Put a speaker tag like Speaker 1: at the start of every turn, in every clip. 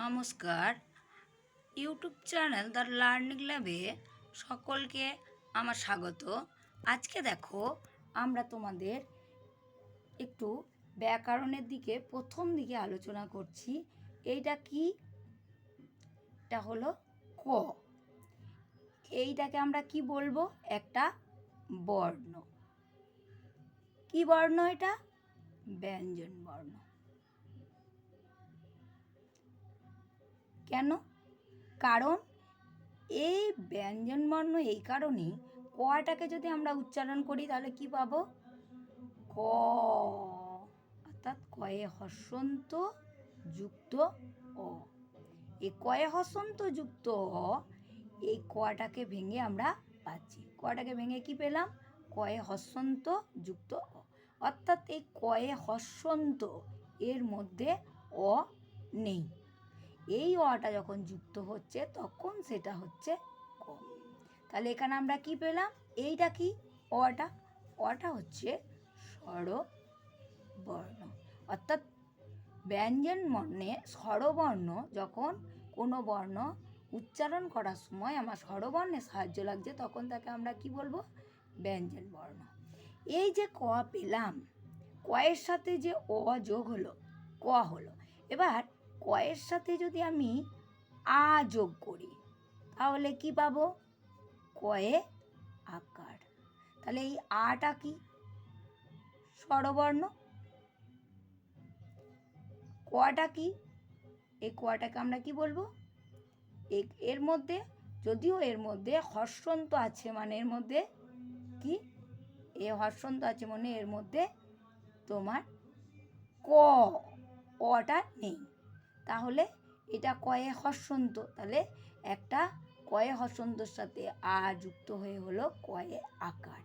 Speaker 1: নমস্কার। YouTube channel the learning ল্যাবে সকলকে আমার স্বাগত। আজকে দেখো, আমরা তোমাদের একটু ব্যাকরণের দিকে, প্রথম দিকে আলোচনা করছি। এইটা কি? এটা হলো ক। এইটাকে আমরা কি বলব? একটা বর্ণ। কি বর্ণ এটা? ব্যঞ্জন বর্ণ। কেন? কারণ এই ব্যঞ্জনবর্ণ এই কারণেই কটাকে যদি আমরা উচ্চারণ করি তাহলে কি পাবো? ক। অর্থাৎ কয়ে হসন্ত যুক্ত অ। এই কয়ে হসন্ত যুক্ত অ, এই কটাকে ভেঙে আমরা পাচ্ছি। কটাকে ভেঙে কি পেলাম? কয়ে হসন্ত যুক্ত অ। অর্থাৎ এই কয়ে হসন্ত এর মধ্যে অ নেই। এই অটা যখন যুক্ত হচ্ছে, তখন সেটা হচ্ছে ক। তাহলে এখানে আমরা কি পেলাম? এইটা কি? অটা? অটা হচ্ছে স্বরবর্ণ। অর্থাৎ ব্যঞ্জন বর্ণে স্বরবর্ণ যখন কোনো বর্ণ উচ্চারণ করার সময় আমার স্বরবর্ণে সাহায্য লাগছে, তখন তাকে আমরা কি বলব? ব্যঞ্জন বর্ণ। এই যে ক পেলাম কয়ের সাথে যে অ যোগ হলো, ক হলো, এবার কয়ের সাথে যদি আমি আ যোগ করি, তাহলে কি পাবো? কয়ে আকার। তাহলে এই আটা কি? স্বরবর্ণ। কটা কি? এই কটাকে আমরা কি বলব? এর মধ্যে, যদিও এর মধ্যে হর্ষন্ত আছে মানে এর মধ্যে কি? এ হর্ষন্ত আছে মানে এর মধ্যে তোমার ক, অটা নেই। তাহলে এটা কয়ে হর্ষন্ত তাহলে একটা কয়ে হর্ষন্তর সাথে আ যুক্ত হয়ে হলো কয়ে আকার।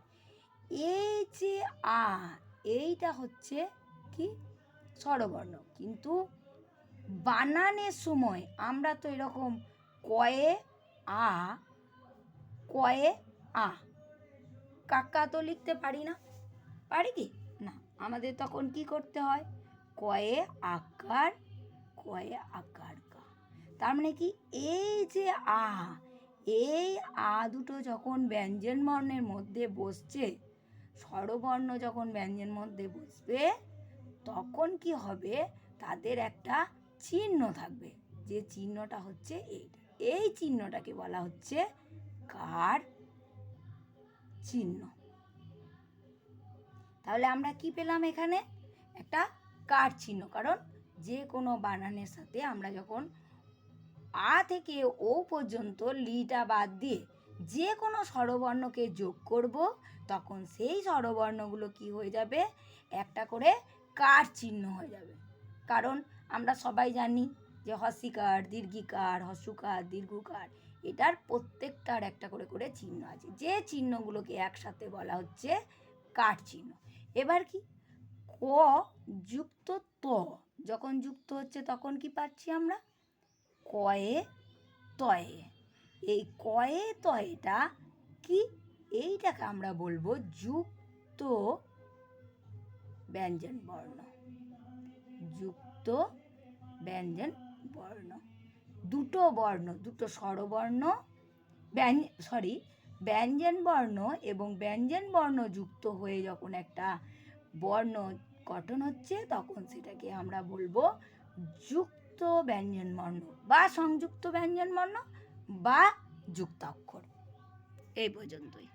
Speaker 1: এই যে আ, এইটা হচ্ছে কি? স্বরবর্ণ। কিন্তু বানানের সময় আমরা তো এরকম কয়ে আ কয়ে আ। কাকা তো লিখতে পারি না। পারি কি? না, আমাদের তখন কি করতে হয়? কয়ে আকার কয়ে আকার কা। তার মানে কি এই যে আ, এই আ দুটো যখন ব্যঞ্জন বর্ণের মধ্যে বসছে, স্বরবর্ণ যখন ব্যঞ্জন মধ্যে বসবে, তখন কি হবে? তাদের একটা চিহ্ন থাকবে। যে চিহ্নটা হচ্ছে এইটা। এই চিহ্নটাকে বলা হচ্ছে কার চিহ্ন। তাহলে আমরা কি পেলাম এখানে? একটা কার চিহ্ন। কারণ যে কোনো বানানের সাথে আমরা যখন আ থেকে ও পর্যন্ত লিটা বাদ দিয়ে যে কোনো স্বরবর্ণকে যোগ করব, তখন সেই স্বরবর্ণগুলো কি হয়ে যাবে? একটা করে কার চিহ্ন হয়ে যাবে। কারণ আমরা সবাই জানি যে হসিকার দীর্ঘিকার হসুকার দীর্ঘকার, এটার প্রত্যেকটার একটা করে করে চিহ্ন আছে। যে চিহ্নগুলোকে একসাথে বলা হচ্ছে কার চিহ্ন। এবার কি? ক যুক্ত ত যখন যুক্ত হচ্ছে তখন কি পাচ্ছি আমরা? কয়ে তয়ে। এই কয়ে তয়েটা কি? এইটাকে আমরা বলব যুক্ত ব্যঞ্জন বর্ণ। যুক্ত ব্যঞ্জন বর্ণ। দুটো বর্ণ, দুটো স্বরবর্ণ, ব্যঞ্জ সরি ব্যঞ্জন বর্ণ এবং ব্যঞ্জন বর্ণ যুক্ত হয়ে যখন একটা বর্ণ গঠন হচ্ছে, তখন সেটাকে আমরা বলব যুক্ত ব্যঞ্জন বর্ণ বা সংযুক্ত ব্যঞ্জন বর্ণ বা যুক্তাক্ষর। এই পর্যন্তই।